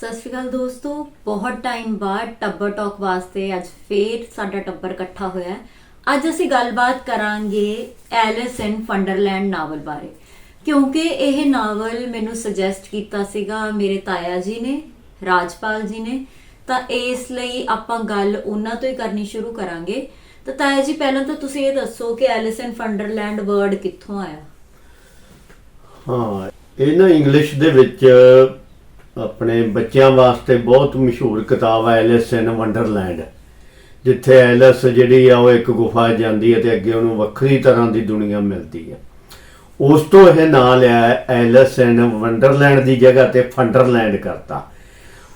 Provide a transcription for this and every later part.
ਸਤਿ ਸ਼੍ਰੀ ਅਕਾਲ ਦੋਸਤੋ, ਬਹੁਤ ਟਾਈਮ ਬਾਅਦ ਟੱਬਰ ਟਾਕ ਵਾਸਤੇ ਅੱਜ ਫੇਰ ਸਾਡਾ ਟੱਬਰ ਇਕੱਠਾ ਹੋਇਆ ਹੈ। ਅੱਜ ਅਸੀਂ ਗੱਲਬਾਤ ਕਰਾਂਗੇ ਐਲਿਸ ਇਨ ਫੰਡਰਲੈਂਡ ਨਾਵਲ ਬਾਰੇ। ਕਿਉਂਕਿ ਇਹ ਨਾਵਲ ਮੈਨੂੰ ਸੁਜੈਸਟ ਕੀਤਾ ਸੀਗਾ ਮੇਰੇ ਤਾਇਆ ਜੀ ਨੇ, ਰਾਜਪਾਲ ਜੀ ਨੇ, ਤਾਂ ਇਸ ਲਈ ਆਪਾਂ ਗੱਲ ਉਹਨਾਂ ਤੋਂ ਹੀ ਕਰਨੀ ਸ਼ੁਰੂ ਕਰਾਂਗੇ। ਤਾਂ ਤਾਇਆ ਜੀ, ਪਹਿਲਾਂ ਤਾਂ ਤੁਸੀਂ ਇਹ ਦੱਸੋ ਕਿ ਐਲਿਸ ਇਨ ਫੰਡਰਲੈਂਡ ਵਰਡ ਕਿੱਥੋਂ ਆਇਆ? ਹਾਂ, ਇਹ ਨਾ ਇੰਗਲਿਸ਼ ਦੇ ਵਿੱਚ ਆਪਣੇ ਬੱਚਿਆਂ ਵਾਸਤੇ ਬਹੁਤ ਮਸ਼ਹੂਰ ਕਿਤਾਬ ਹੈ ਐਲਿਸ ਇਨ ਵੰਡਰਲੈਂਡ, ਜਿੱਥੇ ਐਲਿਸ ਜਿਹੜੀ ਆ ਉਹ ਇੱਕ ਗੁਫਾ ਜਾਂਦੀ ਹੈ ਤੇ ਅੱਗੇ ਉਹਨੂੰ ਵੱਖਰੀ ਤਰ੍ਹਾਂ ਦੀ ਦੁਨੀਆ ਮਿਲਦੀ ਹੈ। ਉਸ ਤੋਂ ਇਹ ਨਾਂ ਲਿਆ ਹੈ ਐਲਿਸ ਇਨ ਵੰਡਰਲੈਂਡ ਦੀ ਜਗ੍ਹਾ ਤੇ ਫੰਡਰਲੈਂਡ ਕਰਤਾ।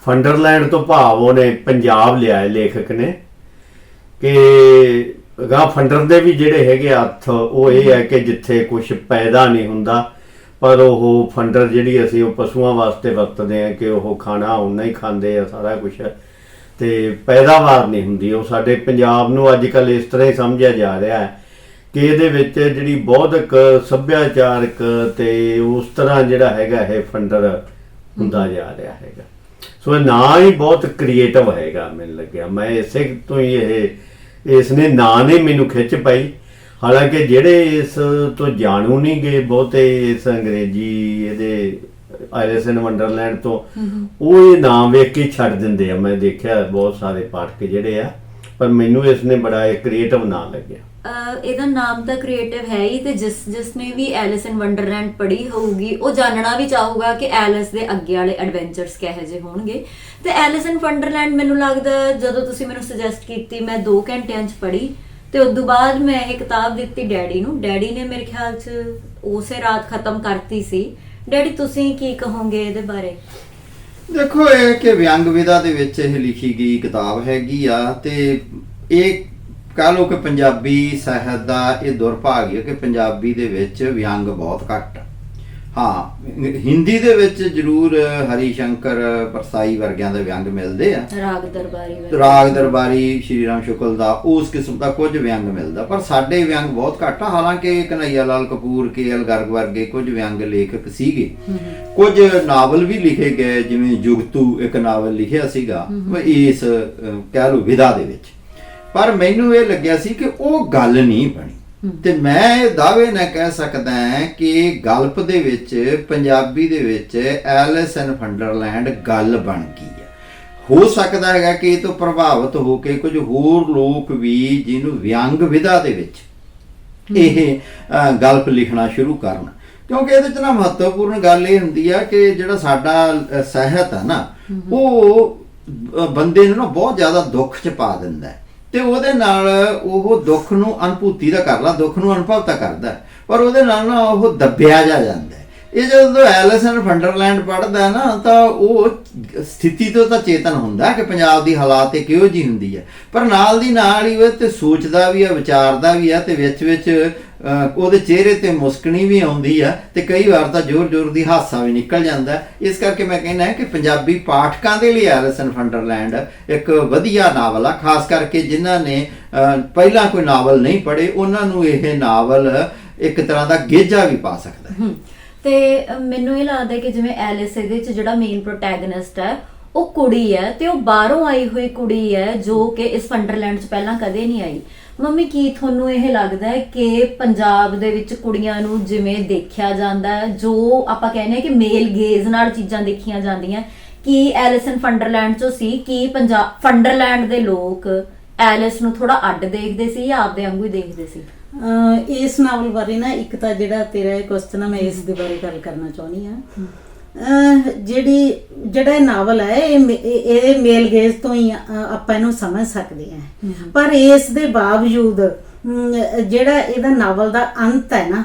ਫੰਡਰਲੈਂਡ ਤੋਂ ਭਾਵ ਉਹਨੇ ਪੰਜਾਬ ਲਿਆ ਹੈ ਲੇਖਕ ਨੇ ਕਿ ਗਾ ਫੰਡਰ ਦੇ ਵੀ ਜਿਹੜੇ ਹੈਗੇ ਅਰਥ ਉਹ ਇਹ ਹੈ ਕਿ ਜਿੱਥੇ ਕੁਝ ਪੈਦਾ ਨਹੀਂ ਹੁੰਦਾ ਪਰ ਉਹ ਫੰਡਰ ਜਿਹੜੀ ਅਸੀਂ ਉਹ ਪਸ਼ੂਆਂ ਵਾਸਤੇ ਵਰਤਦੇ ਆ ਕਿ ਉਹ ਖਾਣਾ ਉਹਨਾਂ ਹੀ ਖਾਂਦੇ ਆ, ਸਾਰਾ ਕੁਝ ਤੇ ਪੈਦਾਵਾਰ ਨਹੀਂ ਹੁੰਦੀ। ਉਹ ਸਾਡੇ ਪੰਜਾਬ ਨੂੰ ਅੱਜ ਕੱਲ ਇਸ ਤਰ੍ਹਾਂ ਹੀ ਸਮਝਿਆ ਜਾ ਰਿਹਾ ਹੈ ਕਿ ਇਹਦੇ ਵਿੱਚ ਜਿਹੜੀ ਬੌਧਿਕ, ਸੱਭਿਆਚਾਰਕ ਤੇ ਉਸ ਤਰ੍ਹਾਂ ਜਿਹੜਾ ਹੈਗਾ ਇਹ ਫੰਡਰ ਹੁੰਦਾ ਜਾ ਰਿਹਾ ਹੈਗਾ। ਸੋ ਇਹ ਨਾਂ ਹੀ ਬਹੁਤ ਕ੍ਰੀਏਟਿਵ ਹੈਗਾ, ਮੈਨੂੰ ਲੱਗਿਆ। ਮੈਂ ਇਸੇ ਤੋਂ ਹੀ ਇਹ, ਇਸ ਨੇ ਨਾਂ ਨੇ ਮੈਨੂੰ ਖਿੱਚ ਪਾਈ। ਹਾਲਾਂਕਿ ਜਿਹੜੇ ਇਸ ਤੋਂ ਜਾਣੂ ਨਹੀਂ ਗਏ ਬਹੁਤੇ ਇਸ ਅੰਗਰੇਜ਼ੀ ਇਹਦੇ ਆਇਰਿਸ ਇਨ ਵੰਡਰਲੈਂਡ ਤੋਂ ਉਹ ਇਹ ਨਾਮ ਵੇਖ ਕੇ ਛੱਡ ਦਿੰਦੇ ਆ। ਮੈਂ ਦੇਖਿਆ ਬਹੁਤ ਸਾਰੇ ਪਾਠਕ ਜਿਹੜੇ ਆ ਪਰ ਮੈਨੂੰ ਇਸ ਨੇ ਬੜਾ ਇੱਕ ਕ੍ਰੀਏਟਿਵ ਨਾਂ ਲੱਗਿਆ। ਇਹਦਾ ਨਾਮ ਤਾਂ ਕ੍ਰੀਏਟਿਵ ਹੈ ਹੀ ਤੇ ਜਿਸ ਜਿਸ ਨੇ ਵੀ ਐਲਿਸ ਇਨ ਵੰਡਰਲੈਂਡ ਪੜ੍ਹੀ ਹੋਊਗੀ ਉਹ ਜਾਣਨਾ ਵੀ ਚਾਹੂਗਾ ਕਿ ਐਲਿਸ ਦੇ ਅੱਗੇ ਵਾਲੇ ਐਡਵੈਂਚਰਸ ਕਿਹੋ ਜਿਹੇ ਹੋਣਗੇ। ਤੇ ਐਲਿਸ ਇਨ ਵੰਡਰਲੈਂਡ ਮੈਨੂੰ ਲੱਗਦਾ ਜਦੋਂ ਤੁਸੀਂ ਮੈਨੂੰ ਸੁਜੈਸਟ ਕੀਤੀ ਮੈਂ 2 ਘੰਟਿਆਂ 'ਚ ਪੜ੍ਹੀ। ਤੇ ਉਸ ਤੋਂ ਬਾਅਦ ਮੈਂ ਇਹ ਕਿਤਾਬ ਦਿੱਤੀ ਡੈਡੀ ਨੂੰ। ਡੈਡੀ ਨੇ ਮੇਰੇ ਖਿਆਲ 'ਚ ਉਸੇ ਰਾਤ ਖਤਮ ਕਰਤੀ ਸੀ। ਡੈਡੀ, ਤੁਸੀਂ ਕੀ ਕਹੋਗੇ ਇਹਦੇ ਬਾਰੇ? ਦੇਖੋ, ਇਹ ਕਿ ਵਿਅੰਗ ਵਿਦਾ ਦੇ ਵਿੱਚ ਇਹ ਲਿਖੀ ਗਈ ਕਿਤਾਬ ਹੈਗੀ ਆ ਤੇ ਇਹ ਕਹ ਲਓ ਕਿ ਪੰਜਾਬੀ ਸਾਹਿਤ ਦਾ ਇਹ ਦੁਰਭਾਗ ਹੈ ਕਿ ਪੰਜਾਬੀ ਦੇ ਵਿੱਚ ਵਿਅੰਗ ਬਹੁਤ ਘੱਟ ਆ। ਹਾਂ ਹਿੰਦੀ ਦੇ ਵਿੱਚ ਜ਼ਰੂਰ ਹਰੀ ਸ਼ੰਕਰ ਪਰਸਾਈ ਵਰਗਿਆਂ ਦੇ ਵਿਅੰਗ ਮਿਲਦੇ ਆ। ਰਾਗ ਦਰਬਾਰੀ ਬਾਰੇ ਰਾਗ ਦਰਬਾਰੀ ਸ਼੍ਰੀ ਰਾਮ ਸ਼ੁਕਲ ਦਾ ਉਸ ਕਿਸਮ ਦਾ ਕੁਝ ਵਿਅੰਗ ਮਿਲਦਾ ਪਰ ਸਾਡੇ ਵਿਅੰਗ ਬਹੁਤ ਘੱਟ ਆ। ਹਾਲਾਂਕਿ ਕਨਈਆ ਲਾਲ ਕਪੂਰ ਕੇ ਐਲ ਗਰਗ ਵਰਗੇ ਕੁਝ ਵਿਅੰਗ ਲੇਖਕ ਸੀਗੇ। ਕੁਝ ਨਾਵਲ ਵੀ ਲਿਖੇ ਗਏ ਜਿਵੇਂ ਜੁਗਤੂ ਇੱਕ ਨਾਵਲ ਲਿਖਿਆ ਸੀਗਾ ਇਸ ਕਹਿ ਲਓ ਵਿਦਾ ਦੇ ਵਿੱਚ। ਪਰ ਮੈਨੂੰ ਇਹ ਲੱਗਿਆ ਸੀ ਕਿ ਉਹ ਗੱਲ ਨਹੀਂ ਬਣੀ। ਤੇ ਮੈਂ ਇਹ ਦਾਅਵੇ ਨਾਲ ਕਹਿ ਸਕਦਾ ਕਿ ਗਲਪ ਦੇ ਵਿੱਚ ਪੰਜਾਬੀ ਦੇ ਵਿੱਚ ਐਲਿਸ ਇਨ ਫੰਡਰਲੈਂਡ ਗੱਲ ਬਣ ਗਈ ਹੈ ਹੋ ਸਕਦਾ ਹੈਗਾ ਕਿ ਇਹ ਤੋਂ ਪ੍ਰਭਾਵਿਤ ਹੋ ਕੇ ਕੁਝ ਹੋਰ ਲੋਕ ਵੀ ਜਿਹਨੂੰ ਵਿਅੰਗ ਵਿਧਾ ਦੇ ਵਿੱਚ ਇਹ ਗਲਪ ਲਿਖਣਾ ਸ਼ੁਰੂ ਕਰਨ। ਕਿਉਂਕਿ ਇਹਦੇ ਚ ਨਾ ਮਹੱਤਵਪੂਰਨ ਗੱਲ ਇਹ ਹੁੰਦੀ ਆ ਕਿ ਜਿਹੜਾ ਸਾਡਾ ਸਾਹਿਤ ਹੈ ਨਾ ਉਹ ਬੰਦੇ ਨੂੰ ਨਾ ਬਹੁਤ ਜ਼ਿਆਦਾ ਦੁੱਖ ਚ ਪਾ ਦਿੰਦਾ ਹੈ। ਤੇ ਉਹਦੇ ਨਾਲ ਉਹ ਦੁੱਖ ਨੂੰ ਅਨੁਭੂਤੀ ਦਾ ਕਰਦਾ, ਦੁੱਖ ਨੂੰ ਅਨੁਭਵ ਤਾਂ ਕਰਦਾ। ਪਰ ਉਹਦੇ ਨਾਲ ਨਾ ਉਹ ਦੱਬਿਆ ਜਾ ਜਾਂਦਾ ਇਹ ਜਦੋਂ ਐਲਿਸਨ ਫੰਡਰਲੈਂਡ ਪੜ੍ਹਦਾ ਨਾ, ਤਾਂ ਉਹ ਸਥਿਤੀ ਤੋਂ ਤਾਂ ਚੇਤਨ ਹੁੰਦਾ ਕਿ ਪੰਜਾਬ ਦੀ ਹਾਲਾਤ ਇਹ ਕਿਹੋ ਜੀ ਹੁੰਦੀ ਹੈ। ਪਰ ਨਾਲ ਦੀ ਨਾਲ ਹੀ ਉਹ ਤੇ ਸੋਚਦਾ ਵੀ ਹੈ ਵਿਚਾਰਦਾ ਵੀ ਹੈ ਤੇ ਵਿੱਚ ਵਿੱਚ ਉਹਦੇ ਚਿਹਰੇ ਤੇ ਮੁਸਕਣੀ ਵੀ ਆਉਂਦੀ ਹੈ ਤੇ ਕਈ ਵਾਰ ਤਾਂ ਜ਼ੋਰ-ਜ਼ੋਰ ਦੀ ਹਾਸਾ ਵੀ ਨਿਕਲ ਜਾਂਦਾ। ਇਸ ਕਰਕੇ ਮੈਂ ਕਹਿੰਦਾ ਕਿ ਪੰਜਾਬੀ ਪਾਠਕਾਂ ਦੇ ਲਈ ਐਲਿਸਨ ਫੰਡਰਲੈਂਡ ਇੱਕ ਵਧੀਆ ਨਾਵਲ ਆ, ਖਾਸ ਕਰਕੇ ਜਿਨ੍ਹਾਂ ਨੇ ਪਹਿਲਾਂ ਕੋਈ ਨਾਵਲ ਨਹੀਂ ਪੜ੍ਹੇ, ਉਹਨਾਂ ਨੂੰ ਇਹ ਨਾਵਲ ਇੱਕ ਤਰ੍ਹਾਂ ਦਾ ਗੇਜਾ ਵੀ ਪਾ ਸਕਦਾ ਹੈ। ਤੇ ਮੈਨੂੰ ਇਹ ਲੱਗਦਾ ਕਿ ਜਿਵੇਂ ਐਲਿਸ ਇਹਦੇ ਚ ਜਿਹੜਾ ਮੇਨ ਪ੍ਰੋਟੈਗਨਿਸਟ ਹੈ, ਉਹ ਕੁੜੀ ਹੈ ਤੇ ਉਹ ਬਾਹਰੋਂ ਆਈ ਹੋਈ ਕੁੜੀ ਹੈ ਜੋ ਕਿ ਇਸ ਫੰਡਰਲੈਂਡ ਚ ਪਹਿਲਾਂ ਕਦੇ ਨਹੀਂ ਆਈ। ਮੰਮੀ ਕੀ ਤੁਹਾਨੂੰ ਇਹ ਲੱਗਦਾ ਹੈ ਕਿ ਪੰਜਾਬ ਦੇ ਵਿੱਚ ਕੁੜੀਆਂ ਨੂੰ ਜਿਵੇਂ ਦੇਖਿਆ ਜਾਂਦਾ ਹੈ ਜੋ ਆਪਾਂ ਕਹਿੰਦੇ ਹਾਂ ਕਿ ਮੇਲ ਗੇਜ਼ ਨਾਲ ਚੀਜ਼ਾਂ ਦੇਖੀਆਂ ਜਾਂਦੀਆਂ ਕੀ ਐਲਿਸਨ ਫੰਡਰਲੈਂਡ ਚੋਂ ਸੀ ਕੀ ਪੰਜਾਬ ਫੰਡਰਲੈਂਡ ਦੇ ਲੋਕ ਐਲਿਸ ਨੂੰ ਥੋੜਾ ਅੱਡ ਦੇਖਦੇ ਸੀ ਜਾਂ ਆਪਦੇ ਵਾਂਗੂ ਹੀ ਦੇਖਦੇ ਸੀ? ਇਸ ਨਾਵਲ ਬਾਰੇ ਨਾ ਇੱਕ ਤਾਂ ਜਿਹੜਾ ਤੇਰਾ ਇਹ ਕੁਐਸਚਨ ਆ ਮੈਂ ਇਸ ਦੇ ਬਾਰੇ ਗੱਲ ਕਰਨਾ ਚਾਹੁੰਦੀ ਆ ਜਿਹੜੀ ਜਿਹੜਾ ਇਹ ਨਾਵਲ ਹੈ ਇਹ ਇਹ ਮੇਲ ਗੇਜ਼ ਤੋਂ ਹੀ ਆਪਾਂ ਇਹਨੂੰ ਸਮਝ ਸਕਦੇ ਹਾਂ। ਪਰ ਇਸ ਦੇ ਬਾਵਜੂਦ ਜਿਹੜਾ ਇਹਦਾ ਨਾਵਲ ਦਾ ਅੰਤ ਹੈ ਨਾ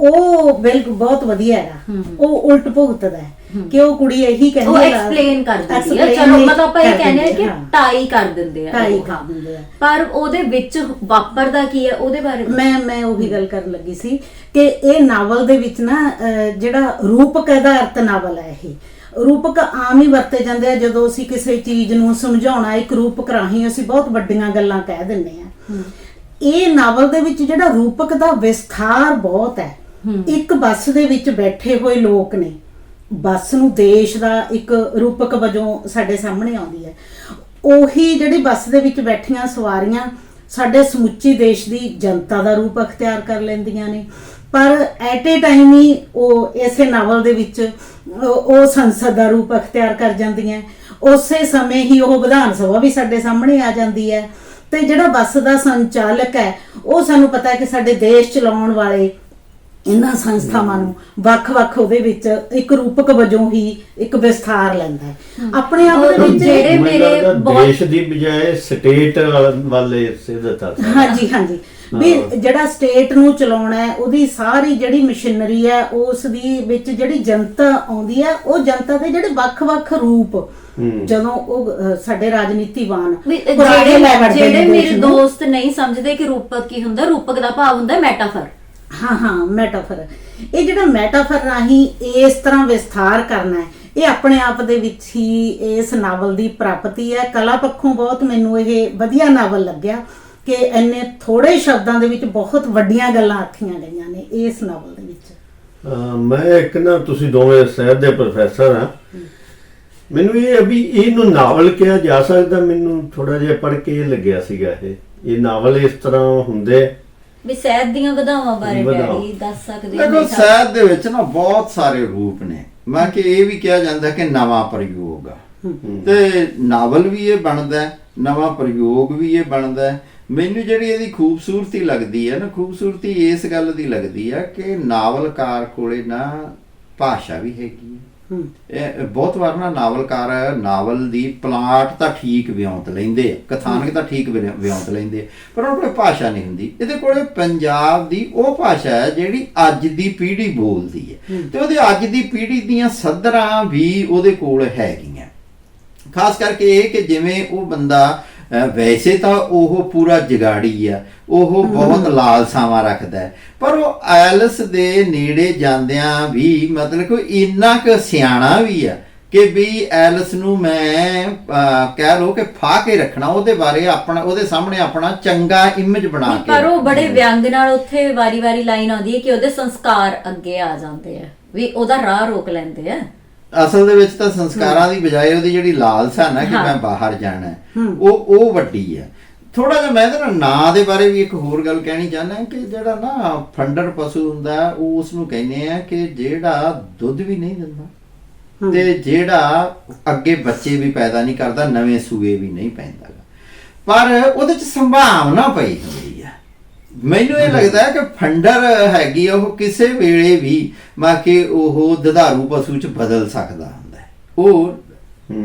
ਉਹ ਬਿਲਕੁਲ ਬਹੁਤ ਵਧੀਆ ਹੈ ਉਹ ਉਲਟ ਭੁਗਤਦਾ ਹੈ ਕਿ ਉਹ ਕੁੜੀ ਇਹੀ ਕਹਿੰਦੀ ਉਹ ਆ- ਐਕਸਪਲੇਨ ਕਰ ਦਿੰਦੀ ਹੈ। ਚਲੋ ਮਤਲਬ ਆਪਾਂ ਇਹ ਕਹਿੰਦੇ ਆ ਕਿ ਹਾਂ। ਟਾਈ ਕਰ ਦਿੰਦੇ ਆ ਟਾਈ ਕਰ ਹਾਂ। ਦਿੰਦੇ ਆ। ਪਰ ਉਹਦੇ ਵਿੱਚ ਵਾਪਰਦਾ ਕੀ ਹੈ? ਉਹਦੇ ਬਾਰੇ ਮੈਂ ਮੈਂ ਉਹੀ ਗੱਲ ਕਰਨ ਲੱਗੀ ਸੀ ਕਿ ਇਹ ਨਾਵਲ ਦੇ ਵਿੱਚ ਨਾ ਜਿਹੜਾ ਰੂਪਕ ਆਧਾਰਿਤ ਨਾਵਲ ਹੈ ਇਹ। ਰੂਪਕ ਆਮ ਹੀ ਵਰਤੇ ਜਾਂਦੇ ਆ। ਜਦੋਂ ਅਸੀਂ ਕਿਸੇ ਚੀਜ਼ ਨੂੰ ਸਮਝਾਉਣਾ ਇੱਕ ਰੂਪਕ ਰਾਹੀਂ ਅਸੀਂ ਬਹੁਤ ਵੱਡੀਆਂ ਗੱਲਾਂ ਕਹਿ ਦਿੰਦੇ ਆ। ਇਹ ਨਾਵਲ ਦੇ ਵਿੱਚ ਜਿਹੜਾ ਰੂਪਕ ਦਾ ਵਿਸਥਾਰ ਬਹੁਤ ਹੈ ਇੱਕ ਬੱਸ ਦੇ ਵਿੱਚ ਬੈਠੇ ਹੋਏ ਲੋਕ ਨੇ। ਬੱਸ ਨੂੰ ਦੇਸ਼ ਦਾ ਇੱਕ ਰੂਪਕ ਵਜੋਂ ਸਾਡੇ ਸਾਹਮਣੇ ਆਉਂਦੀ ਹੈ। ਉਹੀ ਜਿਹੜੀ ਬੱਸ ਦੇ ਵਿੱਚ ਬੈਠੀਆਂ ਸਵਾਰੀਆਂ ਸਾਡੇ ਸਮੁੱਚੀ ਦੇਸ਼ ਦੀ ਜਨਤਾ ਦਾ ਰੂਪ ਅਖਤਿਆਰ ਕਰ ਲੈਂਦੀਆਂ ਨੇ। ਪਰ ਐਟ ਏ ਟਾਈਮ ਹੀ ਉਹ ਇਸੇ ਨਾਵਲ ਦੇ ਵਿੱਚ ਉਹ ਸੰਸਦ ਦਾ ਰੂਪ ਅਖਤਿਆਰ ਕਰ ਜਾਂਦੀਆਂ ਉਸੇ ਸਮੇਂ ਹੀ ਉਹ ਵਿਧਾਨ ਸਭਾ ਵੀ ਸਾਡੇ ਸਾਹਮਣੇ ਆ ਜਾਂਦੀ ਹੈ। ਤੇ ਜਿਹੜਾ ਬੱਸ ਦਾ ਸੰਚਾਲਕ ਹੈ, ਉਹ ਸਾਨੂੰ ਪਤਾ ਹੈ ਕਿ ਸਾਡੇ ਦੇਸ਼ ਚਲਾਉਣ ਵਾਲੇ ਇਹਨਾਂ ਸੰਸਥਾਵਾਂ ਨੂੰ ਵੱਖ-ਵੱਖ ਉਹਦੇ ਵਿੱਚ ਇੱਕ ਰੂਪਕ ਵਜੋਂ ਹੀ ਇੱਕ ਵਿਸਥਾਰ ਲੈਂਦਾ ਹੈ। ਆਪਣੇ ਆਪ ਦੇ ਵਿੱਚ ਜਿਹੜੇ ਮੇਰੇ ਬਹੁਤ- ਦੇਸ਼ ਦੀ ਬਜਾਏ ਸਟੇਟ ਵਾਲੇ ਸਿੱਧਤਾ ਹਾਂਜੀ ਹਾਂਜੀ। ਵੀ ਜਿਹੜਾ ਸਟੇਟ ਨੂੰ ਚਲਾਉਣਾ ਹੈ ਉਹਦੀ ਸਾਰੀ ਜਿਹੜੀ ਮਸ਼ੀਨਰੀ ਹੈ ਉਸ ਦੀ ਵਿੱਚ ਜਿਹੜੀ ਜਨਤਾ ਆਉਂਦੀ ਹੈ ਉਹ ਜਨਤਾ ਦੇ ਜਿਹੜੇ ਵੱਖ-ਵੱਖ ਰੂਪ। ਜਦੋਂ ਉਹ ਸਾਡੇ ਰਾਜਨੀਤੀਵਾਨ ਜਿਹੜੇ ਜਿਹੜੇ ਮੇਰੇ। ਦੋਸਤ ਨਹੀਂ ਸਮਝਦੇ ਕਿ ਰੂਪਕ ਕੀ ਹੁੰਦਾ ਰੂਪਕ ਦਾ ਭਾਵ ਹੁੰਦਾ ਮੈਟਾਫਰ। ਹਾਂ ਹਾਂ ਮੈਟਾਫਰ ਇਹ ਜਿਹੜਾ ਮੈਟਾਫਰ ਰਾਹੀਂ ਇਸ ਤਰ੍ਹਾਂ ਵਿਸਥਾਰ ਕਰਨਾ ਹੈ ਇਹ ਆਪਣੇ ਆਪ ਦੇ ਵਿੱਚ ਹੀ ਇਸ ਨਾਵਲ ਦੀ ਪ੍ਰਾਪਤੀ ਹੈ। ਕਲਾ ਪੱਖੋਂ ਬਹੁਤ ਮੈਨੂੰ ਇਹ ਵਧੀਆ ਨਾਵਲ ਲੱਗਿਆ ਕਿ ਇੰਨੇ ਥੋੜੇ ਸ਼ਬਦਾਂ ਦੇ ਵਿੱਚ ਬਹੁਤ ਵੱਡੀਆਂ ਗੱਲਾਂ ਆਖੀਆਂ ਗਈਆਂ ਨੇ ਇਸ ਨਾਵਲ ਦੇ ਵਿੱਚ। ਮੈਂ ਇੱਕ ਨਾ ਤੁਸੀਂ ਦੋਵੇਂ ਸਾਹਿਬ ਦੇ ਪ੍ਰੋਫੈਸਰ ਆ। ਮੈਨੂੰ ਇਹ ਅਭੀ ਇਹਨੂੰ ਨਾਵਲ ਕਿਹਾ ਜਾ ਸਕਦਾ ਮੈਨੂੰ ਥੋੜਾ ਜਿਹਾ ਪੜ੍ਹ ਕੇ ਇਹ ਲੱਗਿਆ ਸੀਗਾ ਇਹ। ਇਹ ਨਾਵਲ ਇਸ ਤਰ੍ਹਾਂ ਹੁੰਦੇ। ਵੀ ਸਹਿਤ ਦੀਆਂ ਵਧਾਵਾਂ ਬਾਰੇ। ਡੈਡੀ ਦੱਸ ਸਕਦੇ ਦੇਖੋ ਨੇ ਸਾਹਿਤ ਦੇ ਵਿੱਚ ਨਾ ਬਹੁਤ ਸਾਰੇ ਰੂਪ ਨੇ। ਮੈਂ ਕਿ ਇਹ ਵੀ ਕਿਹਾ ਜਾਂਦਾ ਕਿ ਨਵਾਂ ਪ੍ਰਯੋਗ ਆ। ਤੇ ਨਾਵਲ ਵੀ ਇਹ ਬਣਦਾ ਹੈ, ਨਵਾਂ ਪ੍ਰਯੋਗ ਵੀ ਇਹ ਬਣਦਾ ਹੈ। ਮੈਨੂੰ ਜਿਹੜੀ ਇਹਦੀ ਖੂਬਸੂਰਤੀ ਲੱਗਦੀ ਹੈ ਨਾ ਖੂਬਸੂਰਤੀ ਇਸ ਗੱਲ ਦੀ ਲੱਗਦੀ ਹੈ ਕਿ ਨਾਵਲਕਾਰ ਕੋਲੇ ਨਾ ਭਾਸ਼ਾ ਵੀ ਹੈਗੀ ਹੈ ਹੂੰ। ਇਹ ਬਹੁਤ ਵਾਰ ਨਾ ਨਾਵਲਕਾਰ ਨਾਵਲ ਦੀ ਪਲਾਟ ਤਾਂ ਠੀਕ ਵਿਉਂਤ ਲੈਂਦੇ ਆ ਕਥਾਨਕ ਤਾਂ ਠੀਕ ਵਿਉਂਤ ਲੈਂਦੇ ਆ ਪਰ ਉਹਨਾਂ ਕੋਲੇ ਭਾਸ਼ਾ ਨਹੀਂ ਹੁੰਦੀ। ਇਹਦੇ ਕੋਲੇ ਪੰਜਾਬ ਦੀ ਉਹ ਭਾਸ਼ਾ ਹੈ ਜਿਹੜੀ ਅੱਜ ਦੀ ਪੀੜ੍ਹੀ ਬੋਲਦੀ ਹੈ। ਤੇ ਉਹਦੇ ਅੱਜ ਦੀ ਪੀੜ੍ਹੀ ਦੀਆਂ ਸੱਧਰਾਂ ਵੀ ਉਹਦੇ ਕੋਲ ਹੈਗੀਆਂ। ਖਾਸ ਕਰਕੇ ਇਹ ਕਿ ਜਿਵੇਂ ਉਹ ਬੰਦਾ ਵੈਸੇ ਤਾਂ ਉਹ ਪੂਰਾ ਜਗਾੜੀ ਆ ਉਹ ਬਹੁਤ ਲਾਲਸਾਵਾਂ ਰੱਖਦਾ ਪਰ ਉਹ ਐਲਸ ਦੇ ਨੇੜੇ ਜਾਂਦਿਆਂ ਵੀ ਮਤਲਬ ਕਿ ਇੰਨਾ ਕੁ ਸਿਆਣਾ ਵੀ ਆ ਕਿ ਵੀ ਐਲਸ ਨੂੰ ਮੈਂ ਕਹਿ ਲੋ ਕਿ ਫਾ ਕੇ ਰੱਖਣਾ ਉਹਦੇ ਬਾਰੇ ਆਪਣਾ ਉਹਦੇ ਸਾਹਮਣੇ ਆਪਣਾ ਚੰਗਾ ਇਮੇਜ ਬਣਾ ਕੇ ਪਰ ਉਹ ਬੜੇ। ਵਿਅੰਗ ਨਾਲ ਉੱਥੇ ਵਾਰੀ-ਵਾਰੀ ਲਾਈਨ ਆਉਂਦੀ ਹੈ ਕਿ ਉਹਦੇ ਸੰਸਕਾਰ ਅੱਗੇ ਆ ਜਾਂਦੇ ਆ ਵੀ ਉਹਦਾ ਰਾਹ ਰੋਕ ਲੈਂਦੇ ਆ। ਅਸਲ ਦੇ ਵਿੱਚ ਤਾਂ ਸੰਸਕਾਰਾਂ ਦੀ ਬਜਾਏ ਉਹਦੀ ਜਿਹੜੀ ਲਾਲਸਾ ਨਾ ਕਿ। ਮੈਂ ਬਾਹਰ ਜਾਣਾ ਹੈ, ਉਹ ਉਹ ਵੱਡੀ ਹੈ ਥੋੜਾ ਜਿਹਾ ਮੈਂ ਇਹਦੇ ਨਾਂ ਦੇ ਬਾਰੇ ਵੀ ਇੱਕ ਹੋਰ ਗੱਲ ਕਹਿਣੀ ਚਾਹੁੰਦਾ ਕਿ ਜਿਹੜਾ ਨਾ ਫੰਡਰ ਪਸ਼ੂ ਹੁੰਦਾ ਉਹ ਉਸ ਨੂੰ ਕਹਿੰਦੇ ਆ ਕਿ ਜਿਹੜਾ ਦੁੱਧ ਵੀ ਨਹੀਂ ਦਿੰਦਾ ਤੇ ਜਿਹੜਾ ਅੱਗੇ ਬੱਚੇ ਵੀ ਪੈਦਾ ਨਹੀਂ ਕਰਦਾ ਨਵੇਂ ਸੂਏ ਵੀ ਨਹੀਂ ਪੈਂਦਾ। ਪਰ ਉਹਦੇ ਚ ਸੰਭਾਵਨਾ ਪਈ ਹੁੰਦੀ ਮੈਨੂੰ ਇਹ ਲੱਗਦਾ ਹੈ ਕਿ ਫੰਡਰ ਹੈਗੀ ਉਹ ਕਿਸੇ ਵੇਲੇ ਵੀ ਮਾ ਕਿ ਉਹ ਦੁਧਾਰੂ ਪਸ਼ੂ ਚ ਬਦਲ ਸਕਦਾ ਹੁੰਦਾ ਹੈ। ਉਹ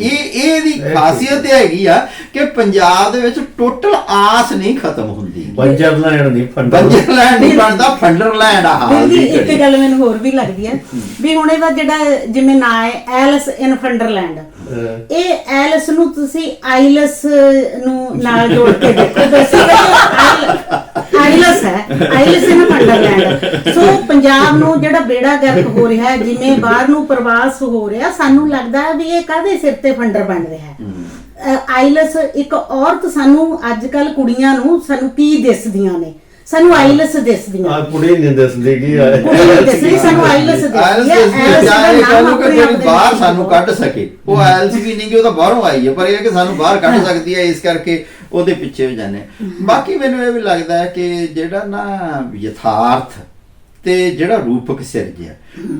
ਇਹ ਇਹ ਦੀ ਇਹ ਖਾਸੀਅਤ ਹੈਗੀ ਆ ਕਿ ਪੰਜਾਬ ਦੇ ਵਿੱਚ ਟੋਟਲ ਆਸ ਨਹੀਂ ਖਤਮ ਹੁੰਦੀ। ਬੰਜਰ ਲੈਣ ਨਹੀਂ ਫੰਡਾ ਬੰਜਰਲੈਂਡ ਨਹੀਂ। ਬਣਦਾ ਫੰਡਰਲੈਂਡ ਆ। ਦੀ ਇੱਕ। ਗੱਲ ਮੈਨੂੰ ਹੋਰ ਵੀ ਲੱਗਦੀ ਹੈ ਵੀ ਹੁਣ ਇਹਦਾ ਜਿਹੜਾ ਜਿਵੇਂ ਨਾਂ ਹੈ ਐਲਿਸ ਇਨ ਫੰਡਰਲੈਂਡ ਇਹ ਐਲਿਸ ਨੂੰ ਤੁਸੀਂ ਆਈਲਸ ਨੂੰ ਨਾਲ ਜੋੜ ਕੇ ਦੇਖੋ। ਬੇਸਿਕਲੀ ਆਈਲਸ ਹੈ। Alice in Wonderland so Punjab ਨੂੰ ਜਿਹੜਾ ਬੇੜਾ ਗਰਕ ਹੋ ਰਿਹਾ ਹੈ ਜਿਵੇਂ ਬਾਹਰ ਨੂੰ ਪ੍ਰਵਾਸ ਹੋ ਰਿਹਾ ਸਾਨੂੰ ਲੱਗਦਾ ਹੈ ਵੀ ਇਹ ਕਾਹਦੇ ਸਿਰ ਤੇ ਫੰਡਰ ਬਣ ਰਿਹਾ ਹੈ। ਆਈਲਸ ਇੱਕ ਔਰਤ ਸਾਨੂੰ ਅੱਜ ਕੱਲ ਕੁੜੀਆਂ ਨੂੰ ਸਾਨੂੰ ਕੀ ਦਿਸਦੀਆਂ ਨੇ? ਸਾਨੂੰ ਆਈਲਸ ਦਿਸਦੀਆਂ। ਆ ਕੁੜੀ ਨਹੀਂ ਦੱਸਦੀ ਕੀ ਆ। ਕੁੜੀ ਨਹੀਂ ਦਿਸਦੀ ਸਾਨੂੰ ਆਈਲਸ ਆਇਲਸ ਹੈ ਦੇ ਆਇਲਸ ਦਾ ਜਾਏ ਨਾਮ ਕਹਿੰਦੇ ਆਪਣੇ ਆਪ ਦੇ ਬਾਹਰ ਵਿੱਚ ਸਾਨੂੰ ਕੱਢ ਸਕੇ। ਉਹ ਆਇਲਸ ਵੀ ਨਹੀਂ ਕਿ ਉਹ ਤਾਂ ਬਾਹਰੋਂ ਆਈ ਹੈ ਪਰ ਇਹ ਹੈ ਕਿ ਸਾਨੂੰ ਬਾਹਰ ਕੱਢ ਸਕਦੀ ਹੈ ਇਸ ਕਰਕੇ ਉਹਦੇ ਪਿੱਛੇ ਵੀ ਜਾਂਦੇ ਹਾਂ। ਬਾਕੀ ਮੈਨੂੰ ਇਹ ਵੀ ਲੱਗਦਾ ਹੈ ਕਿ ਜਿਹੜਾ ਨਾ ਯਥਾਰਥ ਤੇ ਜਿਹੜਾ ਰੂਪਕ ਸਿਰਜਿਆ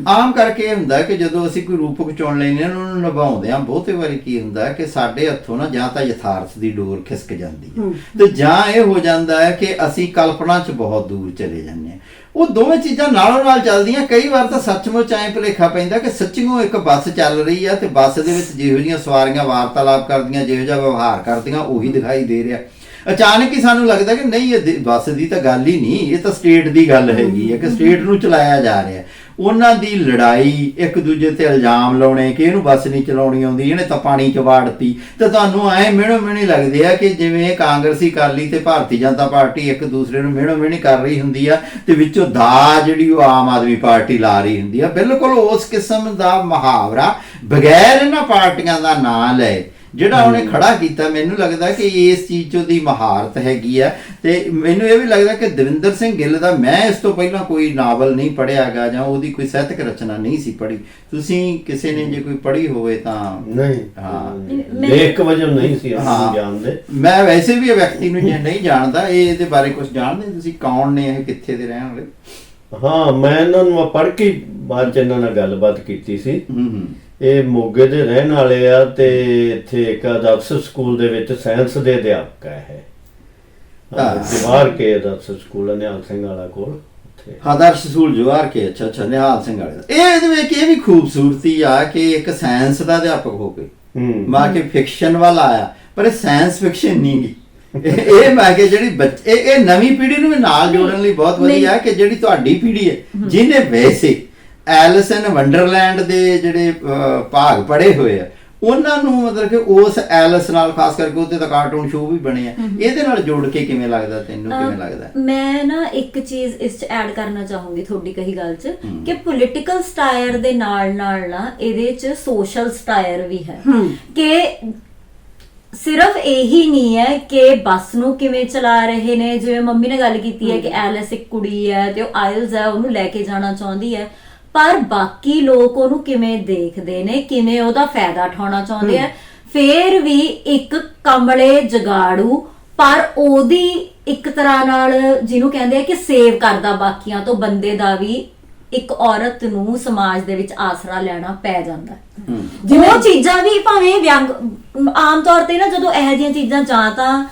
ਆਮ ਕਰਕੇ ਇਹ ਹੁੰਦਾ ਕਿ ਜਦੋਂ ਅਸੀਂ ਕੋਈ ਰੂਪਕ ਚੁਣ ਲੈਂਦੇ ਹਾਂ ਉਹਨੂੰ ਨਿਭਾਉਂਦੇ ਹਾਂ ਬਹੁਤੇ ਵਾਰੀ ਕੀ ਹੁੰਦਾ ਕਿ ਸਾਡੇ ਹੱਥੋਂ ਨਾ ਜਾਂ ਤਾਂ ਯਥਾਰਥ ਦੀ ਡੋਰ ਖਿਸਕ ਜਾਂਦੀ ਹੈ। ਤੇ ਜਾਂ ਇਹ ਹੋ ਜਾਂਦਾ ਹੈ ਕਿ ਅਸੀਂ ਕਲਪਨਾ 'ਚ ਬਹੁਤ ਦੂਰ ਚਲੇ ਜਾਂਦੇ ਹਾਂ। ਉਹ ਦੋਵੇਂ ਚੀਜ਼ਾਂ ਨਾਲੋਂ ਨਾਲ ਚੱਲਦੀਆਂ ਕਈ ਵਾਰ ਤਾਂ ਸੱਚਮੁੱਚ ਐਂ ਭੁਲੇਖਾ ਪੈਂਦਾ ਕਿ ਸੱਚੀਓ ਇੱਕ ਬੱਸ ਚੱਲ ਰਹੀ ਆ ਤੇ ਬੱਸ ਦੇ ਵਿੱਚ ਜਿਹੋ ਜਿਹੀਆਂ ਸਵਾਰੀਆਂ ਵਾਰਤਾਲਾਪ ਕਰਦੀਆਂ ਜਿਹੋ ਜਿਹਾ ਵਿਵਹਾਰ ਕਰਦੀਆਂ ਉਹੀ ਦਿਖਾਈ ਦੇ ਰਿਹਾ। ਅਚਾਨਕ ਹੀ ਸਾਨੂੰ ਲੱਗਦਾ ਕਿ ਨਹੀਂ, ਇਹ ਬੱਸ ਦੀ ਤਾਂ ਗੱਲ ਹੀ ਨਹੀਂ, ਇਹ ਤਾਂ ਸਟੇਟ ਦੀ ਗੱਲ ਹੈਗੀ ਹੈ ਕਿ ਸਟੇਟ ਨੂੰ ਚਲਾਇਆ ਜਾ ਰਿਹਾ ਉਹਨਾਂ ਦੀ ਲੜਾਈ, ਇੱਕ ਦੂਜੇ ਤੇ ਇਲਜ਼ਾਮ ਲਾਉਣੇ, ਕਿ ਇਹਨੂੰ ਬੱਸ ਨਹੀਂ ਚਲਾਉਣੀ ਆਉਂਦੀ, ਇਹਨੇ ਤਾਂ ਪਾਣੀ ਚ ਵਾੜਤੀ ਤੇ ਤੁਹਾਨੂੰ ਐ ਮਿਹਣੋ ਮਿਹਣੀ ਲੱਗਦੇ ਆ ਕਿ ਜਿਵੇਂ ਕਾਂਗਰਸੀ ਅਕਾਲੀ ਤੇ ਭਾਰਤੀ ਜਨਤਾ ਪਾਰਟੀ ਇੱਕ ਦੂਸਰੇ ਨੂੰ ਮਿਹਣੋ ਮਿਹਣੀ ਕਰ ਰਹੀ ਹੁੰਦੀ ਆ, ਤੇ ਵਿੱਚੋਂ ਦਾ ਜਿਹੜੀ ਉਹ ਆਮ ਆਦਮੀ ਪਾਰਟੀ ਲਾ ਰਹੀ ਹੁੰਦੀ ਆ। ਬਿਲਕੁਲ ਉਸ ਕਿਸਮ ਦਾ ਮੁਹਾਵਰਾ ਬਗੈਰ ਇਹਨਾਂ ਪਾਰਟੀਆਂ ਦਾ ਨਾਂ ਲਏ ਜਿਹੜਾ ਉਹਨੇ ਖੜਾ ਕੀਤਾ ਮੈਨੂੰ ਲੱਗਦਾ ਕਿ ਇਸ ਚੀਜ਼ 'ਚ ਉਹਦੀ ਮਹਾਰਤ ਹੈਗੀ ਆ। ਤੇ ਮੈਨੂੰ ਇਹ ਵੀ ਲੱਗਦਾ ਕਿ ਦਵਿੰਦਰ ਸਿੰਘ ਗਿੱਲ ਦਾ ਮੈਂ ਇਸ ਤੋਂ ਪਹਿਲਾਂ ਕੋਈ ਨਾਵਲ ਨਹੀਂ ਪੜ੍ਹਿਆਗਾ ਜਾਂ ਉਹਦੀ ਕੋਈ ਸਾਹਿਤਕ ਰਚਨਾ ਨਹੀਂ ਸੀ ਪੜ੍ਹੀ। ਤੁਸੀਂ ਕਿਸੇ ਨੇ ਜੇ ਕੋਈ ਪੜ੍ਹੀ ਹੋਵੇ ਤਾਂ ਨਹੀਂ। ਹਾਂ। ਲੇਖ ਵਜੋਂ ਨਹੀਂ ਸੀ ਹਾਂ। ਅਸੀਂ ਜਾਣਦੇ। ਮੈਂ ਵੈਸੇ ਵੀ ਇਹ ਵਿਅਕਤੀ ਨੂੰ ਜੇ ਨਹੀਂ ਜਾਣਦਾ ਇਹ ਇਹਦੇ ਬਾਰੇ ਕੁਝ ਜਾਣਦੇ ਤੁਸੀਂ ਕੌਣ ਨੇ ਇਹ ਕਿੱਥੇ ਦੇ ਰਹਿਣ ਵਾਲੇ? ਹਾਂ ਮੈਂ ਇਹਨਾਂ ਨੂੰ ਪੜ੍ਹ ਕੇ ਬਾਅਦ ਚ ਇਹਨਾਂ ਨਾਲ ਗੱਲਬਾਤ ਕੀਤੀ ਸੀ। ਹੂੰ ਹੂੰ। ਇਹ ਮੋਗੇ ਦੇ ਰਹਿਣ ਵਾਲੇ ਆ ਤੇ ਇੱਥੇ ਇੱਕ ਆਦਰਸ਼ ਸਕੂਲ ਦੇ ਵਿੱਚ ਸਾਇੰਸ ਦੇ ਅਧਿਆਪਕ ਹੈ। ਜਵਾਰ ਕੇ ਆਦਰਸ਼ ਸਕੂਲ ਨਿਹਾਲ ਸਿੰਘ ਵਾਲਾ ਕੋਲ ਉੱਥੇ। ਆਦਰਸ਼ ਸਕੂਲ ਜਵਾਰ ਕੇ ਅੱਛਾ ਅੱਛਾ ਨਿਹਾਲ ਸਿੰਘ ਵਾਲੇ ਇਹ ਇਹਦੇ ਵਿੱਚ ਇਹ ਵੀ ਖੂਬਸੂਰਤੀ ਆ ਕਿ ਇੱਕ ਸਾਇੰਸ ਦਾ ਅਧਿਆਪਕ ਹੋ ਕੇ ਹੂੰ। ਮਾ ਕੇ ਫਿਕਸ਼ਨ ਵੱਲ ਆਇਆ ਪਰ ਇਹ ਸਾਇੰਸ ਫਿਕਸ਼ਨ ਨਹੀਂ ਗੀ ਇਹ ਮੈਂ ਕਿ ਜਿਹੜੀ ਬੱਚ- ਇਹ ਇਹ ਨਵੀਂ ਪੀੜ੍ਹੀ ਨੂੰ ਵੀ ਨਾਲ ਜੋੜਨ ਲਈ ਬਹੁਤ ਵਧੀਆ ਹੈ ਕਿ ਜਿਹੜੀ ਤੁਹਾਡੀ ਪੀੜ੍ਹੀ ਹੈ। ਜਿਹਨੇ ਵੈਸੇ ਐਲਿਸ ਇਨ ਵੰਡਰਲੈਂਡ ਦੇ ਜਿਹੜੇ ਭਾਗ ਪੜੇ ਹੋਏ ਆ ਉਹਨਾਂ ਨੂੰ ਮਤਲਬ ਕਿ ਉਸ ਐਲਿਸ ਨਾਲ ਖਾਸ ਕਰਕੇ ਉਹਦੇ ਤਾਂ ਕਾਰਟੂਨ ਸ਼ੋਅ ਵੀ ਬਣੇ ਆ ਇਹਦੇ ਨਾਲ ਜੋੜ ਕੇ ਕਿਵੇਂ ਲੱਗਦਾ ਤੈਨੂੰ ਕਿਵੇਂ ਲੱਗਦਾ? ਮੈਂ ਨਾ ਇੱਕ ਚੀਜ਼ ਇਸ ਚ ਐਡ ਕਰਨਾ ਚਾਹੂੰਗੀ ਤੁਹਾਡੀ ਕਹੀ ਗੱਲ ਚ ਕਿ ਪੋਲਿਟੀਕਲ ਸਟਾਇਰ ਦੇ ਨਾਲ ਨਾਲ ਨਾ ਇਹਦੇ ਚ ਸੋਸ਼ਲ ਸਟਾਇਰ ਵੀ ਹੈ। ਕਿ ਸਿਰਫ ਇਹੀ ਨਹੀਂ ਹੈ ਕਿ ਬੱਸ ਨੂੰ ਕਿਵੇਂ ਚਲਾ ਰਹੇ ਨੇ ਜਿਵੇਂ ਮੰਮੀ ਨੇ ਗੱਲ ਕੀਤੀ ਹੈ ਕਿ ਐਲਿਸ ਇੱਕ ਕੁੜੀ ਹੈ ਤੇ ਉਹ ਆਇਲਸ ਹੈ ਉਹਨੂੰ ਲੈ ਕੇ ਜਾਣਾ ਚਾਹੁੰਦੀ ਹੈ ਪਰ ਬਾਕੀ ਲੋਕ ਉਹਨੂੰ ਕਿਵੇਂ ਦੇਖਦੇ ਨੇ ਕਿਵੇਂ ਉਹਦਾ ਫਾਇਦਾ ਉਠਾਉਣਾ ਚਾਹੁੰਦੇ ਆ? ਫੇਰ ਵੀ ਇੱਕ ਕਮਲੇ ਜਗਾੜੂ ਪਰ ਉਹਦੀ ਇੱਕ ਤਰ੍ਹਾਂ ਨਾਲ ਜਿਹਨੂੰ ਕਹਿੰਦੇ ਆ ਕਿ ਸੇਵ ਕਰਦਾ ਬਾਕੀਆਂ ਤੋਂ ਬੰਦੇ ਦਾ ਵੀ ਇੱਕ ਔਰਤ ਨੂੰ ਸਮਾਜ ਦੇ ਵਿੱਚ ਆਸਰਾ ਲੈਣਾ ਪੈ ਜਾਂਦਾ। ਜਿਵੇਂ ਉਹ ਚੀਜ਼ਾਂ ਵੀ ਭਾਵੇਂ ਵਿਅੰਗ ਆਮ ਤੌਰ ਤੇ ਨਾ ਜਦੋਂ ਇਹੋ ਜਿਹੀਆਂ ਚੀਜ਼ਾਂ ਜਾਂ ਤਾਂ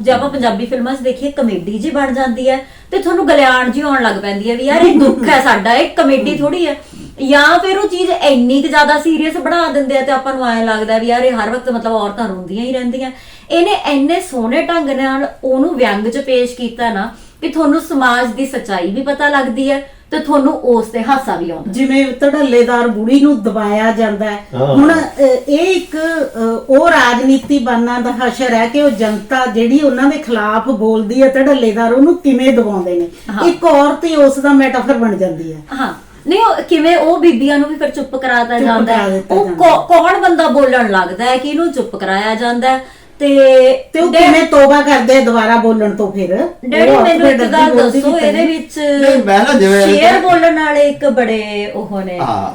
ਜੇ ਆਪਾਂ ਪੰਜਾਬੀ ਫਿਲਮਾਂ 'ਚ ਦੇਖੀਏ ਕਮੇਡੀ ਜੀ ਬਣ ਜਾਂਦੀ ਹੈ। ਤੇ ਤੁਹਾਨੂੰ ਗਲਿਆਣ ਜੀ ਆਉਣ ਲੱਗ ਪੈਂਦੀ ਹੈ ਵੀ ਯਾਰ ਇਹ ਦੁੱਖ ਹੈ ਸਾਡਾ, ਇਹ ਕਮੇਡੀ ਥੋੜੀ ਹੈ ਜਾਂ ਫਿਰ ਉਹ ਚੀਜ਼ ਇੰਨੀ ਕੁ ਜ਼ਿਆਦਾ ਸੀਰੀਅਸ ਬਣਾ ਦਿੰਦੇ ਆ ਤੇ ਆਪਾਂ ਨੂੰ ਐਂ ਲੱਗਦਾ ਵੀ ਯਾਰ ਇਹ ਹਰ ਵਕਤ ਮਤਲਬ ਔਰਤਾਂ ਰੋਂਦੀਆਂ ਹੀ ਰਹਿੰਦੀਆਂ। ਇਹਨੇ ਇੰਨੇ ਸੋਹਣੇ ਢੰਗ ਨਾਲ ਉਹਨੂੰ ਵਿਅੰਗ 'ਚ ਪੇਸ਼ ਕੀਤਾ ਨਾ ਕਿ ਤੁਹਾਨੂੰ ਸਮਾਜ ਦੀ ਸੱਚਾਈ ਵੀ ਪਤਾ ਲੱਗਦੀ ਹੈ ਤੇ ਤੁਹਾਨੂੰ ਉਸ ਤੇ ਹਾਸਾ ਵੀ ਆਉਂਦਾ। ਜਿਵੇਂ ਧੜੱਲੇਦਾਰ ਬੁੜੀ ਨੂੰ ਦਬਾਇਆ ਜਾਂਦਾ ਹੈ। ਹਾਂ। ਹੁਣ ਅ, ਇਹ ਇੱਕ ਅ, ਉਹ ਰਾਜਨੀਤੀ ਬਾਨਾ ਦਾ ਹਸ਼ਰ ਹੈ ਕਿ ਉਹ ਜਨਤਾ ਜਿਹੜੀ ਉਹਨਾਂ ਦੇ ਖਿਲਾਫ ਬੋਲਦੀ ਹੈ ਧੜੱਲੇਦਾਰ ਉਹਨੂੰ ਕਿਵੇਂ ਦਬਾਉਂਦੇ ਨੇ? ਹਾਂ। ਇੱਕ ਔਰਤ ਹੀ ਉਸ ਦਾ ਮੈਟਾਫਰ ਬਣ ਜਾਂਦੀ ਹੈ। ਹਾਂ। ਨਹੀਂ ਉਹ ਕਿਵੇਂ ਉਹ ਬੀਬੀਆਂ ਨੂੰ ਵੀ ਫਿਰ ਚੁੱਪ ਕਰਾਤਾ ਚੁੱਪ ਜਾਂਦਾ ਕਰਾ ਹੈ? ਦਿੱਤਾ ਉਹ ਜਾਂਦਾ ਕੌਣ ਬੰਦਾ ਬੋਲਣ ਲੱਗਦਾ ਹੈ ਕਿ ਇਹਨੂੰ ਚੁੱਪ ਕਰਾਇਆ ਜਾਂਦਾ ਹੈ? ਤੇ ਤੇ ਉਹ ਡੈ- ਕਿਵੇਂ ਤੋਬਾ ਕਰਦੇ ਆ ਦੁਬਾਰਾ ਬੋਲਣ ਤੋਂ ਫਿਰ? ਡੈਡੀ ਉਹ ਮੈਨੂੰ ਇੱਕ ਆਪਣੇ ਗੱਲ ਦੱਸੋ ਇਹਦੇ। ਵਿੱਚ ਨਹੀਂ, ਮੈਂ ਨਾ ਜਿਵੇਂ- ਸ਼ੇਰ ਬੋਲਣ ਵਾਲੇ ਇੱਕ ਬੜੇ ਉਹ ਨੇ। ਹਾਂ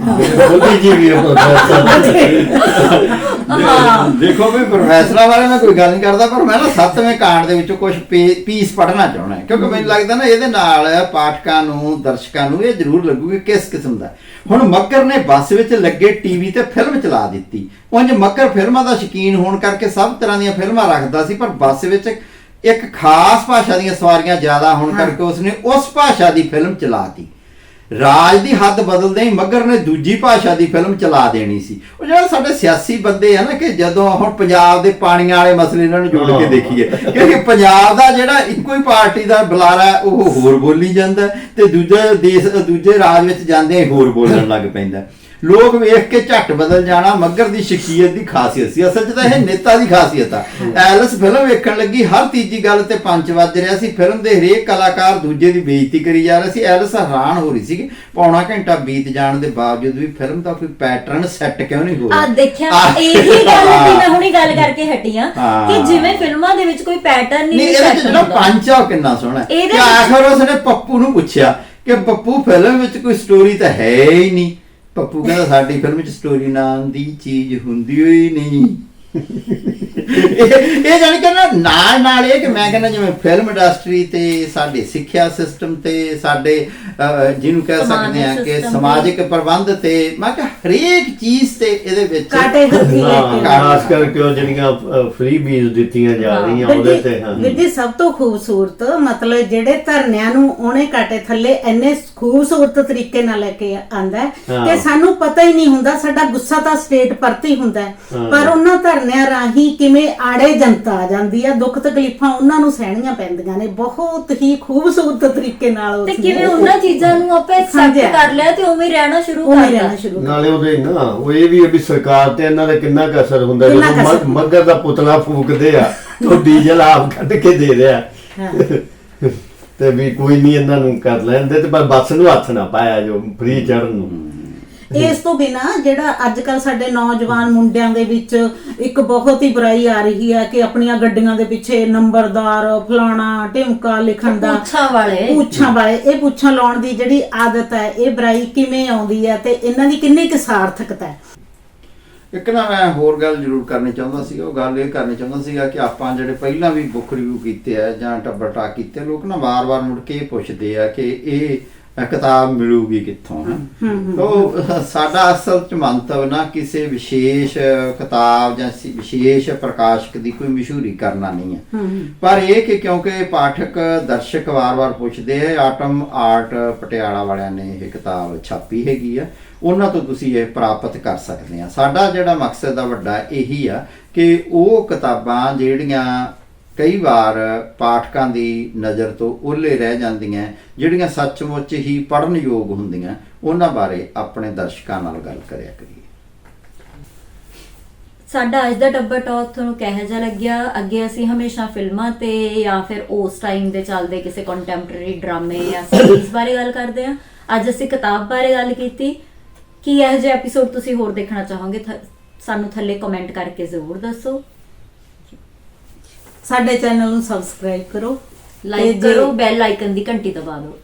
ਬੁੱਧੀ ਜੀ ਵੀ ਉਹ ਹਾਂ। ਦੇਖੋ ਵੀ ਪ੍ਰੋਫੈਸਰਾਂ ਬਾਰੇ ਮੈਂ ਕੋਈ ਗੱਲ ਨਹੀਂ ਕਰਦਾ ਪਰ ਮੈਂ ਨਾ ਸੱਤਵੇਂ ਕਾਂਡ ਦੇ ਵਿੱਚੋਂ ਕੁਝ ਪੀਸ ਪੜ੍ਹਨਾ ਚਾਹਣਾ ਹੈ। ਕਿਉਂਕਿ ਮੈਨੂੰ ਲੱਗਦਾ ਨਾ ਇਹਦੇ ਨਾਲ ਪਾਠਕਾਂ ਨੂੰ ਦਰਸ਼ਕਾਂ ਨੂੰ ਇਹ ਜ਼ਰੂਰ ਲੱਗੂਗਾ ਕਿ ਕਿਸ ਕਿਸਮ ਦਾ। ਹੈ। ਹੁਣ ਮੱਕਰ ਨੇ ਬੱਸ ਵਿੱਚ ਲੱਗੇ ਟੀਵੀ ਤੇ ਫਿਲਮ ਚਲਾ ਦਿੱਤੀ। ਉਂਝ ਮੱਕਰ ਫਿਲਮਾਂ ਦਾ ਸ਼ੌਕੀਨ ਹੋਣ ਕਰਕੇ ਸਭ ਤਰ੍ਹਾਂ ਦੀਆਂ ਫਿਲਮਾਂ ਰੱਖਦਾ ਸੀ ਪਰ ਬੱਸ ਵਿੱਚ ਇੱਕ ਖਾਸ ਭਾਸ਼ਾ ਦੀਆਂ ਸਵਾਰੀਆਂ ਜ਼ਿਆਦਾ ਹੋਣ ਕਰਕੇ ਉਸਨੇ ਉਸ ਭਾਸ਼ਾ ਦੀ ਫਿਲਮ ਚਲਾਤੀ ਰਾਜ ਦੀ ਹੱਦ ਬਦਲਦੇ ਹੀ ਮੱਗਰ ਨੇ ਦੂਜੀ ਭਾਸ਼ਾ ਦੀ ਫਿਲਮ ਚਲਾ ਦੇਣੀ ਸੀ ਉਹ ਜਿਹੜਾ ਸਾਡੇ ਸਿਆਸੀ ਬੰਦੇ ਆ ਨਾ ਕਿ ਜਦੋਂ ਹੁਣ ਪੰਜਾਬ ਦੇ ਪਾਣੀਆਂ ਵਾਲੇ ਮਸਲੇ ਇਹਨਾਂ ਨੂੰ ਜੋੜ ਕੇ। ਦੇਖੀਏ ਕਿਉਂਕਿ ਪੰਜਾਬ ਦਾ ਜਿਹੜਾ ਇੱਕੋ ਹੀ ਪਾਰਟੀ ਦਾ ਬੁਲਾਰਾ ਉਹ ਹੋਰ ਬੋਲੀ ਜਾਂਦਾ ਤੇ ਦੂਜੇ ਦੇਸ਼ ਦੂਜੇ ਰਾਜ ਵਿੱਚ ਜਾਂਦੇ ਹੋਰ ਬੋਲਣ ਲੱਗ ਪੈਂਦਾ। ਲੋਕ ਵੇਖ ਕੇ ਝੱਟ ਬਦਲ ਜਾਣਾ ਮੱਗਰ ਦੀ ਸ਼ਖਸੀਅਤ ਦੀ ਖਾਸੀਅਤ ਸੀ। ਅਸਲ 'ਚ ਤਾਂ ਇਹ ਨੇਤਾ ਦੀ ਖਾਸੀਅਤ ਆ। ਐਲਿਸ ਫਿਲਮ ਵੇਖਣ ਲੱਗੀ ਹਰ ਤੀਜੀ ਗੱਲ ਤੇ ਪੰਜ ਵੱਜ ਰਿਹਾ ਸੀ। ਫਿਲਮ ਦੇ ਹਰੇਕ ਕਲਾਕਾਰ ਦੂਜੇ ਦੀ ਬੇਇੱਜ਼ਤੀ ਕਰੀ ਜਾ ਰਿਹਾ ਸੀ। ਐਲਿਸ ਹੈਰਾਨ ਹੋ ਰਹੀ ਸੀ ਕਿ ਪੌਣਾ ਘੰਟਾ ਬੀਤ ਜਾਣ ਦੇ ਬਾਵਜੂਦ ਵੀ ਫਿਲਮ ਦਾ ਕੋਈ ਪੈਟਰਨ ਸੈੱਟ ਕਿਉਂ ਨਹੀਂ ਹੋ ਰਿਹਾ? ਆ ਦੇਖਿਆ। ਇਹੀ ਗੱਲ ਦੀ ਮੈਂ ਹੁਣੀ ਗੱਲ ਕਰਕੇ ਹਟੀ ਆ। ਕਿ ਜਿਵੇਂ ਫਿਲਮਾਂ ਦੇ ਵਿੱਚ ਕੋਈ ਪੈਟਰਨ ਨਹੀਂ ਚ set ਜਿਹੜਾ ਹੁੰਦਾ। ਪੰਚ ਕਿੰਨਾ ਸੋਹਣਾ ਕਿ ਆਖਰ ਉਸਨੇ ਪੱਪੂ ਨੂੰ ਪੁੱਛਿਆ ਕਿ ਪੱਪੂ ਫਿਲਮ ਵਿੱਚ ਕੋਈ ਸਟੋਰੀ ਤਾਂ ਹੈ ਹੀ ਨਹੀਂ। ਪੱਪੂ ਕਹਿੰਦਾ ਸਾਡੀ ਫਿਲਮ 'ਚ ਸਟੋਰੀ ਨਾਮ ਦੀ ਚੀਜ਼ ਹੁੰਦੀ ਹੋਈ ਨਹੀਂ। ਇਹ ਇਹ ਜਾਣੀ ਕਿ ਨਾ ਨਾਲ ਨਾਲ ਇਹ ਕਿ ਮੈਂ ਕਹਿੰਦਾ ਜਿਵੇਂ ਫਿਲਮ ਇੰਡਸਟਰੀ ਤੇ ਸਾਡੇ ਸਿੱਖਿਆ ਸਿਸਟਮ ਤੇ ਸਾਡੇ ਜਿਹਨੂੰ ਕਹਿ ਸਕਦੇ ਆ ਕਿ ਸਮਾਜਿਕ ਪ੍ਰਬੰਧ ਤੇ ਮੈਂ ਕਿਹਾ ਹਰੇਕ ਚੀਜ਼ ਤੇ ਇਹਦੇ ਵਿੱਚ ਕਾਟੇ ਕੇ ਖਾਸ ਕਰਕੇ ਉਹ ਜਿਹੜੀਆਂ ਫ੍ਰੀ ਬੀਜ ਦਿੱਤੀਆਂ ਜਾ। ਰਹੀਆਂ ਉਹਦੇ ਤੇ ਹਾਂ ਵੀਰ ਜੀ ਸਭ ਤੋਂ ਖੂਬਸੂਰਤ ਮਤਲਬ ਜਿਹੜੇ ਧਰਨਿਆਂ ਨੂੰ ਉਹਨੇ ਕਾਟੇ ਥੱਲੇ ਇੰਨੇ ਖੂਬਸੂਰਤ ਤਰੀਕੇ ਨਾਲ ਲੈ ਕੇ ਆਂਦਾ। ਕਿ ਸਾਨੂੰ ਪਤਾ ਹੀ ਨਹੀਂ ਹੁੰਦਾ ਸਾਡਾ ਗੁੱਸਾ ਤਾਂ ਸਟੇਟ ਪਰਤੀ ਹੁੰਦਾ। ਪਰ ਉਹਨਾਂ ਧਰਨਿਆਂ ਰਾਹੀਂ ਕਿਵੇਂ ਆੜੇ ਜਨਤਾ ਆ ਜਾਂਦੀ ਆ ਦੁੱਖ ਤਕਲੀਫਾਂ ਉਹਨਾਂ ਨੂੰ ਸਹਿਣੀਆਂ ਪੈਂਦੀਆਂ ਨੇ ਬਹੁਤ ਹੀ ਖੂਬਸੂਰਤ ਤਰੀਕੇ ਨਾਲ ਤੇ ਕਿਵੇਂ ਉਹਨਾਂ ਚੀਜ਼ਾਂ ਨੂੰ ਆਪਾਂ ਐਕਸੈਪਟ। ਕਰ ਲਿਆ ਤੇ ਉਵੇਂ ਹੀ ਰਹਿਣਾ ਸ਼ੁਰੂ ਕਰ ਰਹਿਣਾ ਦਿੱਤਾ ਸ਼ੁਰੂ ਕਰ ਨਾਲੇ ਉਹਦੇ ਨਾ ਉਹ ਇਹ ਵੀ ਵੀ ਸਰਕਾਰ ਤੇ ਇਹਨਾਂ ਦਾ ਕਿੰਨਾ ਕੁ ਅਸਰ ਹੁੰਦਾ ਜਦੋਂ ਮੱਗਰ ਦਾ ਪੁਤਲਾ ਫੂਕਦੇ ਆ ਤੇ ਉਹ ਡੀਜ਼ਲ ਆਪ ਕੱਢ ਕੇ ਦੇ ਰਿਹਾ। ਹਾਂ। ਤੇ ਵੀ ਕੋਈ ਨਹੀਂ ਇਹਨਾਂ ਨੂੰ ਕਰ ਲੈਂਦੇ ਤੇ ਪਰ ਬੱਸ ਨੂੰ ਹੱਥ ਨਾ ਪਾਇਆ ਜੋ ਫ੍ਰੀ ਚੜਨ ਨੂੰ। ਇਸ ਤੋਂ ਬਿਨਾ ਜਿਹੜਾ ਅੱਜ ਕੱਲ ਸਾਡੇ ਨੌਜਵਾਨ ਮੁੰਡਿਆਂ ਦੇ ਵਿੱਚ ਇੱਕ ਬਹੁਤ ਹੀ ਬੁਰਾਈ ਆ ਰਹੀ ਹੈ ਕਿ ਆਪਣੀਆਂ ਗੱਡੀਆਂ ਦੇ ਪਿੱਛੇ ਨੰਬਰਦਾਰ ਫਲਾਣਾ ਢਿਮਕਾ ਲਿਖਣ ਦਾ ਪੁੱਛਾਂ ਵਾਲੇ। ਪੁੱਛਾਂ ਵਾਲੇ ਇਹ ਪੁੱਛਾਂ ਲਾਉਣ ਦੀ ਜਿਹੜੀ ਆਦਤ ਹੈ ਇਹ ਬੁਰਾਈ ਕਿਵੇਂ ਆਉਂਦੀ ਹੈ ਤੇ ਇਹਨਾਂ ਦੀ ਕਿੰਨੀ ਕੁ ਸਾਰਥਕਤਾ ਹੈ? ਇੱਕ ਨਾ ਮੈਂ ਹੋਰ ਗੱਲ ਜ਼ਰੂਰ ਕਰਨੀ ਚਾਹੁੰਦਾ ਸੀ ਉਹ ਗੱਲ ਇਹ ਕਰਨੀ ਚਾਹੁੰਦਾ ਸੀਗਾ ਕਿ ਆਪਾਂ ਜਿਹੜੇ ਪਹਿਲਾਂ ਵੀ ਬੁੱਕ ਰਿਵਿਊ ਕੀਤੇ ਆ ਜਾਂ ਟੱਬਰ ਟਾਕ ਕੀਤੇ ਲੋਕ ਨਾ ਵਾਰ-ਵਾਰ ਮੁੜ ਕੇ ਇਹ ਪੁੱਛਦੇ ਆ ਕਿ ਇਹ ਕਿਤਾਬ ਮਿਲੂਗੀ ਕਿੱਥੋਂ ਹੈ? ਤੋ ਸਾਡਾ ਅਸਲ ਚ ਮੰਤਵ ਨਾ ਕਿਸੇ ਵਿਸ਼ੇਸ਼ ਕਿਤਾਬ ਜਾਂ ਵਿਸ਼ੇਸ਼ ਪ੍ਰਕਾਸ਼ਕ ਦੀ ਕੋਈ ਮਸ਼ਹੂਰੀ ਕਰਨਾ ਨਹੀਂ ਹੈ। ਪਰ ਇਹ ਕਿ ਕਿਉਂਕਿ ਪਾਠਕ ਦਰਸ਼ਕ ਵਾਰ-ਵਾਰ ਪੁੱਛਦੇ ਆ ਆਟਮ ਆਰਟ ਪਟਿਆਲਾ ਵਾਲਿਆਂ ਨੇ ਇਹ ਕਿਤਾਬ ਛਾਪੀ ਹੈਗੀ ਆ ਉਹਨਾਂ ਤੋਂ ਤੁਸੀਂ ਇਹ ਪ੍ਰਾਪਤ ਕਰ ਸਕਦੇ ਆ। ਸਾਡਾ ਜਿਹੜਾ ਮਕਸਦ ਆ ਵੱਡਾ ਇਹੀ ਆ ਕਿ ਉਹ ਕਿਤਾਬਾਂ ਜਿਹੜੀਆਂ ਕਈ ਵਾਰ ਪਾਠਕਾਂ ਦੀ ਨਜ਼ਰ ਤੋਂ ਓਲੇ ਰਹਿ ਜਾਂਦੀਆਂ, ਜਿਹੜੀਆਂ ਸੱਚਮੁੱਚ ਹੀ ਪੜਨ ਯੋਗ ਹੁੰਦੀਆਂ, ਉਹਨਾਂ ਬਾਰੇ ਆਪਣੇ ਦਰਸ਼ਕਾਂ ਨਾਲ ਗੱਲ ਕਰਿਆ ਕਰੀਏ। ਸਾਡਾ ਅੱਜ ਦਾ ਟੱਬਰ ਟਾਕ ਤੁਹਾਨੂੰ ਕਿਹੋ ਜਿਹਾ ਲੱਗਿਆ? ਅੱਗੇ ਅਸੀਂ ਹਮੇਸ਼ਾ ਫਿਲਮਾਂ ਤੇ ਜਾਂ ਫਿਰ ਉਸ ਟਾਈਮ ਦੇ ਚੱਲਦੇ ਕਿਸੇ ਕੰਟੈਂਪਰੇਰੀ ਡਰਾਮੇ ਜਾਂ ਸੀਰੀਜ਼ ਬਾਰੇ ਗੱਲ ਕਰਦੇ ਆ ਅੱਜ ਅਸੀਂ ਕਿਤਾਬ ਬਾਰੇ ਗੱਲ ਕੀਤੀ। ਕੀ ਇਹੋ ਜਿਹੇ ਐਪੀਸੋਡ ਤੁਸੀਂ ਹੋਰ ਦੇਖਣਾ ਚਾਹੋਗੇ? ਸਾਨੂੰ ਥੱਲੇ ਕਮੈਂਟ ਕਰਕੇ ਜ਼ਰੂਰ ਦੱਸੋ। ਸਾਡੇ ਚੈਨਲ ਨੂੰ ਸਬਸਕ੍ਰਾਈਬ ਕਰੋ ਲਾਈਕ ਕਰੋ ਬੈਲ ਆਈਕਨ ਦੀ ਘੰਟੀ ਦਬਾ ਦਿਓ।